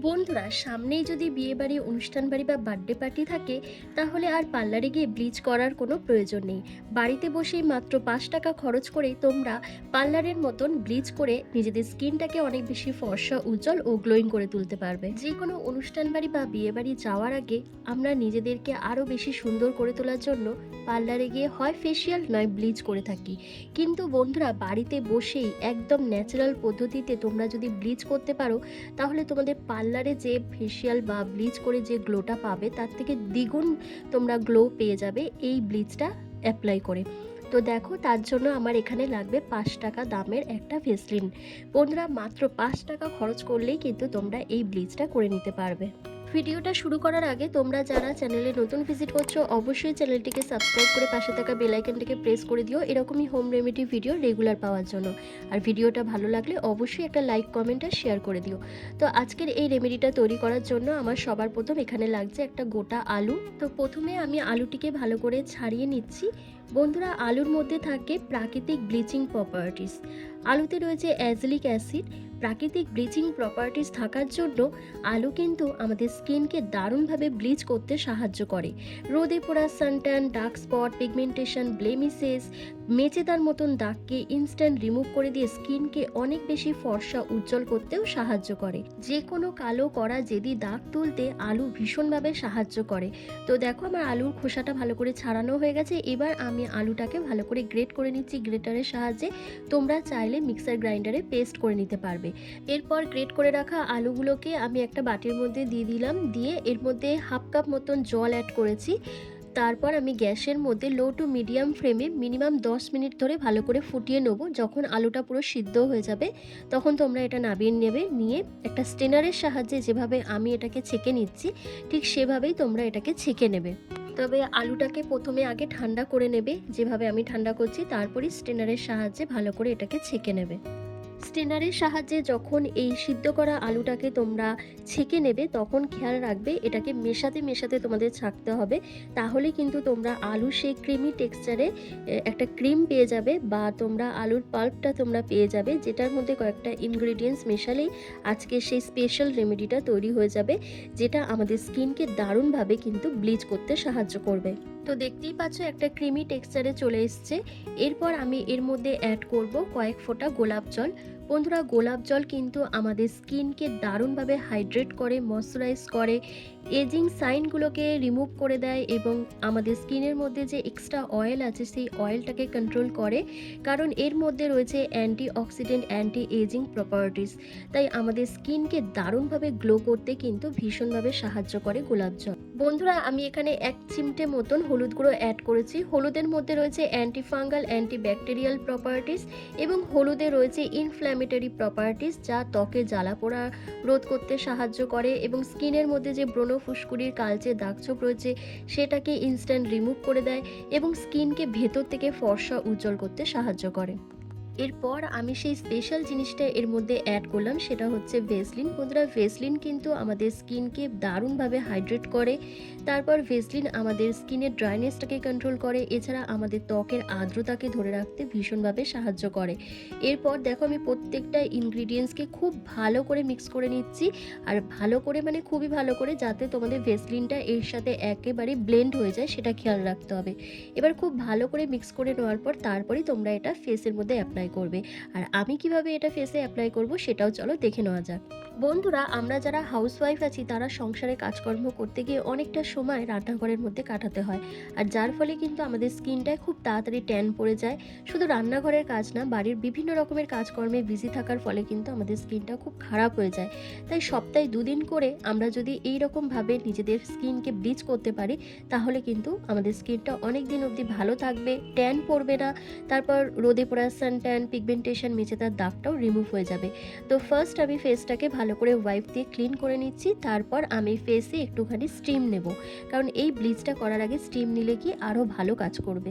বন্ধুরা, সামনেই যদি বিয়ে বাড়ি, অনুষ্ঠান বাড়ি বা বার্থডে পার্টি থাকে, তাহলে আর পার্লারে গিয়ে ব্লিচ করার কোনো প্রয়োজন নেই। বাড়িতে বসেই মাত্র পাঁচ টাকা খরচ করেই তোমরা পার্লারের মতন ব্লিচ করে নিজেদের স্কিনটাকে অনেক বেশি ফর্সা, উজ্জ্বল ও গ্লোয়িং করে তুলতে পারবে। যে কোনো অনুষ্ঠান বাড়ি বা বিয়ে বাড়ি যাওয়ার আগে আমরা নিজেদেরকে আরও বেশি সুন্দর করে তোলার জন্য পার্লারে গিয়ে হয় ফেসিয়াল নয় ব্লিচ করে থাকি। কিন্তু বন্ধুরা, বাড়িতে বসেই একদম ন্যাচারাল পদ্ধতিতে তোমরা যদি ব্লিচ করতে পারো, তাহলে তোমাদের পার্লারে যে ফেসিয়াল বা ব্লিচ করে যে গ্লোটা পাবে, তার থেকে দ্বিগুণ তোমরা গ্লো পেয়ে যাবে এই ব্লিচটা অ্যাপ্লাই করে। তো দেখো, তার জন্য আমার এখানে লাগবে পাঁচ টাকা দামের একটা ফেসলিন বন্ধুরা, মাত্র পাঁচ টাকা খরচ করলেই কিন্তু তোমরা এই ব্লিচটা করে নিতে পারবে। ভিডিওটা শুরু করার আগে তোমরা যারা চ্যানেলে নতুন ভিজিট করছ, অবশ্যই চ্যানেলটিকে সাবস্ক্রাইব করে পাশে থাকা বেল আইকনটিকে প্রেস করে দিও। এরকমই হোম রেমেডি ভিডিও রেগুলার পাওয়ার জন্য। আর ভিডিওটা ভালো লাগলে অবশ্যই একটা লাইক, কমেন্ট আর শেয়ার করে দিও। তো আজকের এই রেমেডিটা তৈরি করার জন্য আমার সবার প্রথম এখানে লাগছে একটা গোটা আলু। তো প্রথমে আমি আলুটিকে ভালো করে ছাড়িয়ে নিচ্ছি। বন্ধুরা, আলুর মধ্যে থাকে প্রাকৃতিক ব্লিচিং প্রপার্টিস আলুতে রয়েছে অ্যাজলিক অ্যাসিড প্রাকৃতিক ব্লিচিং প্রপার্টিস থাকার জন্য আলু কিন্তু আমাদের স্কিনকে দারুণভাবে ব্লিচ করতে সাহায্য করে। রোদে পোড়া suntan dark spot pigmentation blemishes মেচেদার মতন দাগকে ইনস্ট্যান্ট রিমুভ করে দিয়ে স্কিনকে অনেক বেশি ফর্সা, উজ্জ্বল করতেও সাহায্য করে। যে কোনো কালো করা যেদি দাগ তুলতে আলু ভীষণভাবে সাহায্য করে। তো দেখো, আমার আলুর খোসাটা ভালো করে ছাড়ানো হয়ে গেছে। এবার আমি আলুটাকে ভালো করে গ্রেট করে নিচ্ছি গ্রেটারের সাহায্যে তোমরা চাইলে মিক্সার গ্রাইন্ডারে পেস্ট করে নিতে পারবে। এরপর গ্রেট করে রাখা আলুগুলোকে আমি একটা বাটির মধ্যে দিয়ে দিলাম, দিয়ে এর মধ্যে হাফ কাপ মতন জল অ্যাড করেছি। তারপর আমি গ্যাসের মধ্যে লো টু মিডিয়াম ফ্লেমে মিনিমাম 10 মিনিট ধরে ভালো করে ফুটিয়ে নেব। যখন আলুটা পুরো সিদ্ধ হয়ে যাবে, তখন তোমরা এটা নাবিয়ে নেবে, নিয়ে একটা স্টেনারের সাহায্যে যেভাবে আমি এটাকে ছেঁকে নিচ্ছি, ঠিক সেভাবেই তোমরা এটাকে ছেঁকে নেবে। তবে আলুটাকে প্রথমে আগে ঠান্ডা করে নেবে। যেভাবে আমি ঠান্ডা করছি, তারপরই স্টেনারের সাহায্যে ভালো করে এটাকে ছেঁকে নেবে। স্টেনারের সাহায্যে যখন এই সিদ্ধ করা আলুটাকে তোমরা ছেঁকে নেবে, তখন খেয়াল রাখবে এটাকে মেশাতে মেশাতে তোমাদের ছাকতে হবে। তাহলে কিন্তু তোমরা আলু সেই ক্রিমি টেক্সচারে একটা ক্রিম পেয়ে যাবে বা তোমরা আলুর পাল্পটা তোমরা পেয়ে যাবে, যেটার মধ্যে কয়েকটা ইনগ্রিডিয়েন্টস মেশালেই আজকে সেই স্পেশাল রেমেডিটা তৈরি হয়ে যাবে, যেটা আমাদের স্কিনকে দারুণভাবে কিন্তু ব্লিচ করতে সাহায্য করবে। তো দেখতেই পাচ্ছ, একটা ক্রিমি টেক্সচারে চলে এসছে। এরপর আমি এর মধ্যে অ্যাড করব কয়েক ফোঁটা গোলাপ জল। বন্ধুরা, গোলাপ জল কিন্তু আমাদের স্কিনকে দারুণভাবে হাইড্রেট করে ময়শ্চারাইজ করে এজিং সাইনগুলোকে রিমুভ করে দেয় এবং আমাদের স্কিনের মধ্যে যে এক্সট্রা অয়েল আছে, সেই অয়েলটাকে কন্ট্রোল করে। কারণ এর মধ্যে রয়েছে antioxidant anti ageing properties তাই আমাদের স্কিনকে দারুণভাবে গ্লো করতে কিন্তু ভীষণভাবে সাহায্য করে গোলাপ জল। বন্ধুরা, আমি এখানে এক চিমটে মতন হলুদ গুঁড়ো অ্যাড করেছি। হলুদের মধ্যে রয়েছে antifungal antibacterial properties এবং হলুদে রয়েছে ইনফ্ল্যামেটরি প্রপার্টিস যা ত্বকে জ্বালা পোড়া রোধ করতে সাহায্য করে এবং স্কিনের মধ্যে যে ব্রণ ফুসকুড়ির কালচে দাগছোপ রয়েছে, সেটাকে ইনস্ট্যান্ট রিমুভ করে দেয় এবং স্কিনকে ভেতর থেকে ফর্সা উজ্জ্বল করতে সাহায্য করে। এরপর আমি সেই স্পেশাল জিনিসটা এর মধ্যে অ্যাড করলাম, সেটা হচ্ছে ভেসলিন বন্ধুরা ভেসলিন কিন্তু আমাদের স্কিনকে দারুণভাবে হাইড্রেট করে। তারপর ভেসলিন আমাদের স্কিনের ড্রাইনেসটাকে কন্ট্রোল করে। এছাড়া আমাদের ত্বকের আর্দ্রতাকে ধরে রাখতে ভীষণভাবে সাহায্য করে। এরপর দেখো, আমি প্রত্যেকটা ইনগ্রিডিয়েন্টসকে খুব ভালো করে মিক্স করে নিচ্ছি। আর ভালো করে মানে খুবই ভালো করে যাতে তোমাদের ভেসলিনটা এর সাথে একেবারে ব্লেন্ড হয়ে যায়, সেটা খেয়াল রাখতে হবে। এবার খুব ভালো করে মিক্স করে নেওয়ার পর তারপরেই তোমরা এটা ফেসের মধ্যে অ্যাপ্লাই করবে। আর আমি কীভাবে এটা ফেসে অ্যাপ্লাই করব সেটাও চলো দেখে নেওয়া যাক। বন্ধুরা, আমরা যারা হাউসওয়াইফ আছি, তারা সংসারে কাজকর্ম করতে গিয়ে অনেকটা সময় রান্নাঘরের মধ্যে কাটাতে হয়। আর যার ফলে কিন্তু আমাদের স্কিনটায় খুব তাড়াতাড়ি ট্যান পড়ে যায়। শুধু রান্নাঘরের কাজ না, বাড়ির বিভিন্ন রকমের কাজকর্মে বিজি থাকার ফলে কিন্তু আমাদের স্কিনটা খুব খারাপ হয়ে যায়। তাই সপ্তাহে দুদিন করে আমরা যদি এই রকমভাবে নিজেদের স্কিনকে ব্লিচ করতে পারি, তাহলে কিন্তু আমাদের স্কিনটা অনেক দিন অবধি ভালো থাকবে ট্যান পড়বে না। তারপর রোদে পড়া সান ট্যান পিগমেন্টেশন মেচে তার দাগটাও রিমুভ হয়ে যাবে। তো ফার্স্ট আমি ফেসটাকে ভালো করে ওয়াইপ দিয়ে ক্লিন করে নিচ্ছি, তারপর আমি ফেসে একটুখানি স্টিম নেব। কারণ এই ব্লিচটা করার আগে স্টিম নিলে কি আরও ভালো কাজ করবে।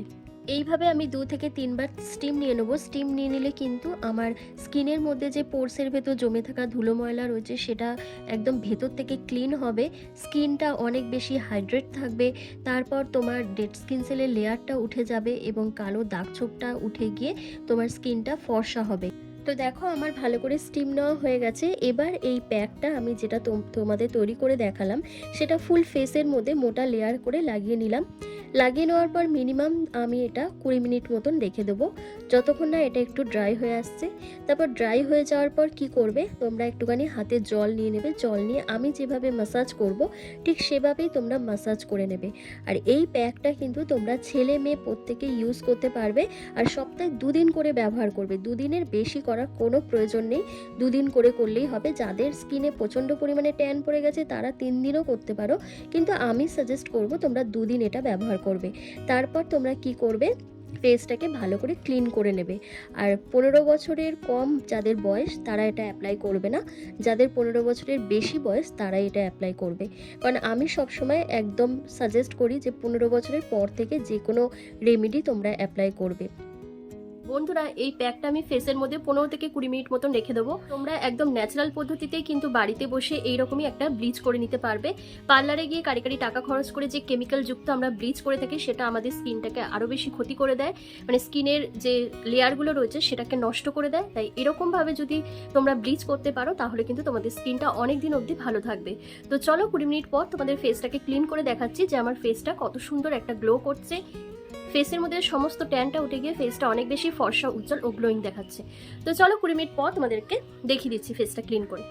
এইভাবে আমি দু থেকে তিনবার স্টিম নিয়ে নেব। স্টিম নিয়ে নিলে কিন্তু আমার স্কিনের মধ্যে যে পোর্সের ভেতর জমে থাকা ধুলো ময়লা রয়েছে, সেটা একদম ভেতর থেকে ক্লিন হবে। স্কিনটা অনেক বেশি হাইড্রেট থাকবে। তারপর তোমার ডেড স্কিন সেলের লেয়ারটা উঠে যাবে এবং কালো দাগ ছোপটা উঠে গিয়ে তোমার স্কিনটা ফর্সা হবে। তো দেখো আমার ভালো করে স্টিম নেওয়া হয়ে গেছে। এবার এই প্যাকটা আমি যেটা তোম- তোমাদের তৈরি করে দেখালাম, সেটা ফুল ফেসের মধ্যে মোটা লেয়ার করে লাগিয়ে নিলাম। লাগিয়ে নেওয়ার পর মিনিমাম আমি এটা কুড়ি মিনিট মতন রেখে দেবো। যতক্ষণ না এটা একটু ড্রাই হয়ে আসছে। তারপর ড্রাই হয়ে যাওয়ার পর কি করবে? তোমরা একটুখানি হাতে জল নিয়ে নেবে। জল নিয়ে আমি যেভাবে মাসাজ করব, ঠিক সেভাবেই তোমরা মাসাজ করে নেবে। আর এই প্যাকটা কিন্তু তোমরা ছেলে মেয়ে প্রত্যেকে ইউজ করতে পারবে। আর সপ্তাহে দুদিন করে ব্যবহার করবে। দুদিনের বেশি করার কোনো প্রয়োজন নেই। দুদিন করে করলেই হবে। যাদের স্কিনে প্রচণ্ড পরিমাণে ট্যান পড়ে গেছে, তারা তিন দিনও করতে পারো। কিন্তু আমি সাজেস্ট করব, তোমরা দুদিন এটা ব্যবহার করবে। তারপর তোমরা কি করবে? ফেসটাকে ভালো করে ক্লিন করে নেবে। আর পনেরো বছরের কম যাদের বয়স, তারা এটা অ্যাপ্লাই করবে না। যাদের পনেরো বছরের বেশি বয়স, তারা এটা অ্যাপ্লাই করবে। কারণ আমি সবসময় একদম সাজেস্ট করি যে, পনেরো বছরের পর থেকে যে কোনো রেমেডি তোমরা অ্যাপ্লাই করবে। বন্ধুরা, এই প্যাকটা আমি ফেসের মধ্যে পনেরো থেকে কুড়ি মিনিট মতন রেখে দেবো। তোমরা একদম ন্যাচারাল পদ্ধতিতেই কিন্তু বাড়িতে বসে এইরকমই একটা ব্লিচ করে নিতে পারবে। পার্লারে গিয়ে কারি কারি টাকা খরচ করে যে কেমিক্যাল যুক্ত আমরা ব্লিচ করে থাকি, সেটা আমাদের স্কিনটাকে আরও বেশি ক্ষতি করে দেয়। মানে স্কিনের যে লেয়ারগুলো রয়েছে, সেটাকে নষ্ট করে দেয়। তাই এরকমভাবে যদি তোমরা ব্লিচ করতে পারো, তাহলে কিন্তু তোমাদের স্কিনটা অনেক দিন অবধি ভালো থাকবে। তো চলো কুড়ি মিনিট পর তোমাদের ফেসটাকে ক্লিন করে দেখাচ্ছি যে আমার ফেসটা কত সুন্দর একটা গ্লো করছে। ফেসের মধ্যে সমস্ত ট্যানটা উঠে গিয়ে ফেসটা অনেক বেশি ফর্সা, উজ্জ্বল ও গ্লোয়িং দেখাচ্ছে। তো চলো কুড়ি মিনিট পর তোমাদেরকে দেখিয়ে দিচ্ছি ফেসটা ক্লিন করে।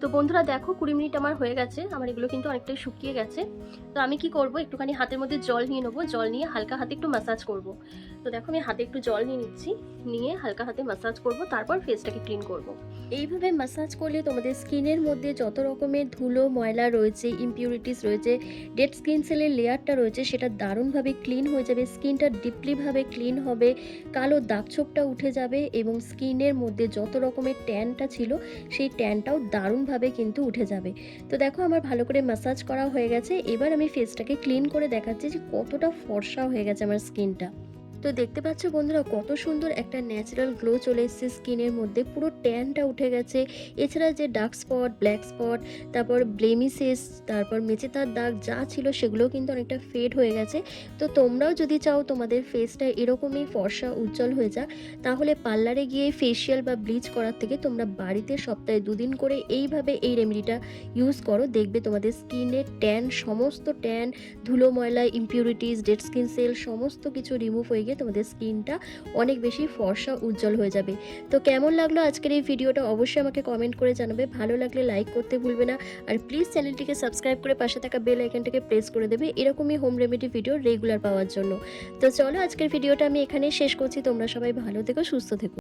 তো বন্ধুরা দেখো, কুড়ি মিনিট আমার হয়ে গেছে। আমার এগুলো কিন্তু অনেকটাই শুকিয়ে গেছে। তো আমি কি করব, একটুখানি হাতের মধ্যে জল নিয়ে নেব। জল নিয়ে হালকা হাতে একটু ম্যাসাজ করব। তো দেখো, আমি হাতে একটু জল নিয়ে নিচ্ছি। নিয়ে হালকা হাতে ম্যাসাজ করব, তারপর ফেসটাকে ক্লিন করব। এইভাবে ম্যাসাজ করলে তোমাদের স্কিনের মধ্যে যত রকমের ধুলো, ময়লা রয়েছে ইমপিউরিটিস রয়েছে ডেড স্কিন সেলের লেয়ারটা রয়েছে, সেটা দারুণভাবে ক্লিন হয়ে যাবে স্কিনটা ডিপলিভাবে ক্লিন হবে, কালো দাগছোপটা উঠে যাবে এবং স্কিনের মধ্যে যত রকমের ট্যানটা ছিল, সেই ট্যানটাও দারুণভাবে কিন্তু উঠে যাবে। তো দেখো, আমার ভালো করে ম্যাসাজ করা হয়ে গেছে। এবার আমি ফেসটাকে ক্লিন করে দেখাচ্ছি যে কতটা ফর্সা হয়ে গেছে আমার স্কিনটা তো দেখতে পাচ্ছ বন্ধুরা, কত সুন্দর একটা ন্যাচারাল গ্লো চলে এসেছে স্কিনের মধ্যে। পুরো ট্যানটা উঠে গেছে। এছাড়া যে ডার্ক স্পট ব্ল্যাক স্পট তারপর ব্লেমিসেস তারপর মেচেতার দাগ যা ছিল সেগুলোও কিন্তু অনেকটা ফেড হয়ে গেছে। তো তোমরাও যদি চাও তোমাদের ফেসটা এরকমই ফর্সা, উজ্জ্বল হয়ে যাক, তাহলে পার্লারে গিয়ে ফেসিয়াল বা ব্লিচ করার থেকে তোমরা বাড়িতে সপ্তাহে দুদিন করে এইভাবে এই রেমেডিটা ইউজ করো। দেখবে তোমাদের স্কিনের ট্যান সমস্ত ট্যান ধুলো, ময়লা ইম্পিউরিটিস ডেড স্কিন সেল সমস্ত কিছু রিমুভ হয়ে গিয়ে তোমাদের স্কিনটা অনেক বেশি ফর্সা, উজ্জ্বল হয়ে যাবে। তো কেমন লাগল আজকের এই ভিডিওটা অবশ্যই আমাকে কমেন্ট করে জানাবে। ভালো লাগলে লাইক করতে ভুলবে না। আর প্লিজ চ্যানেলটিকে সাবস্ক্রাইব করে পাশে থাকা বেল আইকনটাকে প্রেস করে দেবে এরকমই হোম রেমেডি ভিডিও রেগুলার পাওয়ার জন্য। তো চলো আজকের ভিডিওটা আমি এখানেই শেষ করছি। তোমরা সবাই ভালো থেকো, সুস্থ থেকো।